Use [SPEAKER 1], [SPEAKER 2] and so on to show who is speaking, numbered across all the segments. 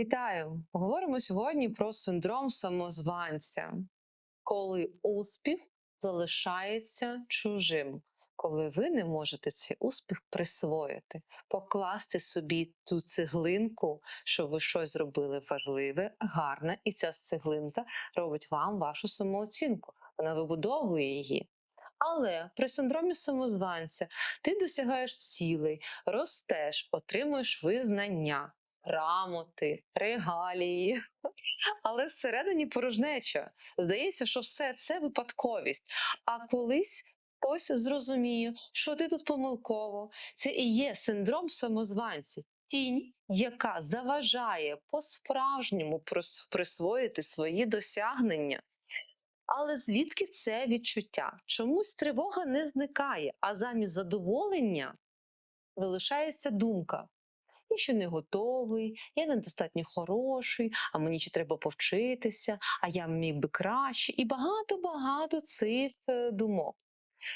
[SPEAKER 1] Вітаю! Говоримо сьогодні про синдром самозванця, коли успіх залишається чужим, коли ви не можете цей успіх присвоїти, покласти собі ту цеглинку, що ви щось зробили важливе, гарне, і ця цеглинка робить вам вашу самооцінку. Вона вибудовує її. Але при синдромі самозванця ти досягаєш цілей, ростеш, отримуєш визнання, грамоти, регалії. Але всередині порожнеча. Здається, що все це випадковість. А колись хтось зрозуміє, що ти тут помилково. Це і є синдром самозванця. Тінь, яка заважає по-справжньому присвоїти свої досягнення. Але звідки це відчуття? Чомусь тривога не зникає, а замість задоволення залишається думка. Я ще не готовий, я недостатньо хороший, а мені ще треба повчитися, а я міг би краще, і багато-багато цих е, думок.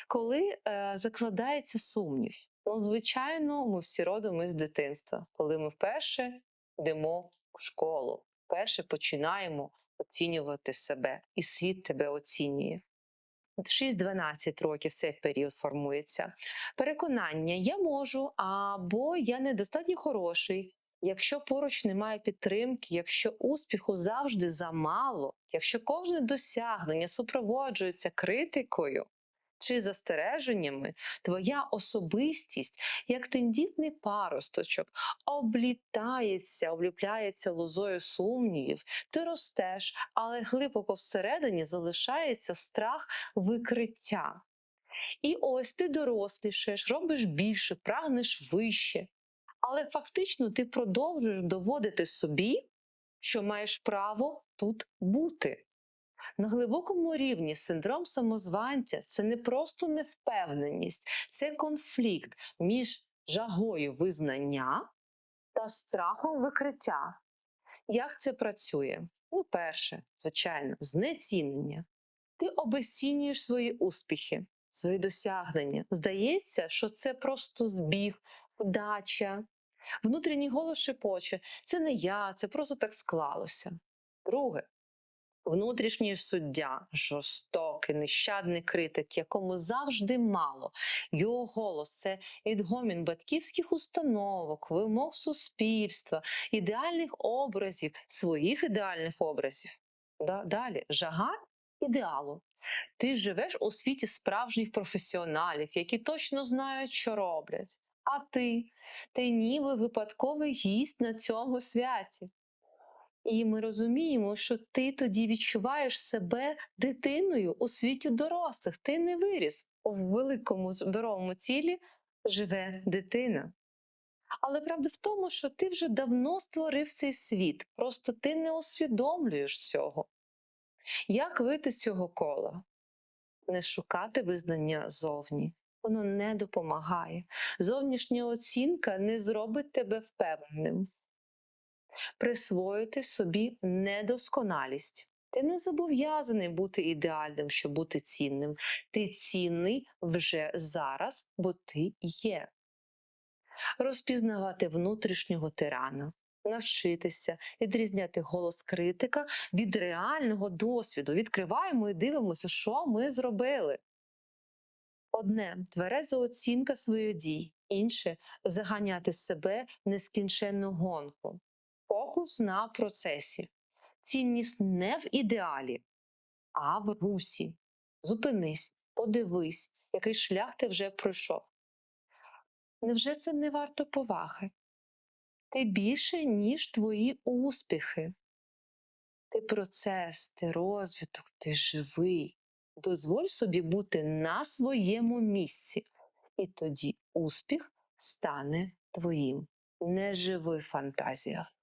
[SPEAKER 1] Коли е, закладається сумнів, ну, звичайно, ми всі родом із дитинства, коли ми вперше йдемо у школу, вперше починаємо оцінювати себе, і світ тебе оцінює. 6-12 років цей період формується. Переконання я можу, або я недостатньо хороший. Якщо поруч немає підтримки, якщо успіху завжди замало, якщо кожне досягнення супроводжується критикою чи застереженнями, твоя особистість, як тендітний паросточок, облітається, обліпляється лозою сумнівів, ти ростеш, але глибоко всередині залишається страх викриття. І ось ти дорослішаєш, робиш більше, прагнеш вище. Але фактично ти продовжуєш доводити собі, що маєш право тут бути. На глибокому рівні синдром самозванця це не просто невпевненість, це конфлікт між жагою визнання та страхом викриття. Як це працює? Ну, перше, звичайно, знецінення. Ти обесцінюєш свої успіхи, свої досягнення. Здається, що це просто збіг, вдача. Внутрішній голос шепоче: це не я, це просто так склалося. Друге, внутрішній суддя, жорстокий, нещадний критик, якому завжди мало. Його голос це відгомін батьківських установок, вимог суспільства, ідеальних образів, своїх ідеальних образів. Далі жага ідеалу. Ти живеш у світі справжніх професіоналів, які точно знають, що роблять. А ти, ти ніби випадковий гість на цьому святі. І ми розуміємо, що ти тоді відчуваєш себе дитиною у світі дорослих. Ти не виріс. У великому здоровому тілі живе дитина. Але правда в тому, що ти вже давно створив цей світ, просто ти не усвідомлюєш цього. Як вийти з цього кола? Не шукати визнання зовні. Воно не допомагає. Зовнішня оцінка не зробить тебе впевненим. Присвоїти собі недосконалість. Ти не зобов'язаний бути ідеальним, щоб бути цінним. Ти цінний вже зараз, бо ти є. Розпізнавати внутрішнього тирана, навчитися відрізняти голос критика від реального досвіду. Відкриваємо і дивимося, що ми зробили. Одне твереза оцінка своїх дій, інше заганяти себе в нескінченну гонку. Фокус на процесі. Цінність не в ідеалі, а в русі. Зупинись, подивись, який шлях ти вже пройшов. Невже це не варто поваги? Ти більше, ніж твої успіхи. Ти процес, ти розвиток, ти живий. Дозволь собі бути на своєму місці, і тоді успіх стане твоїм. Не живи в фантазіях.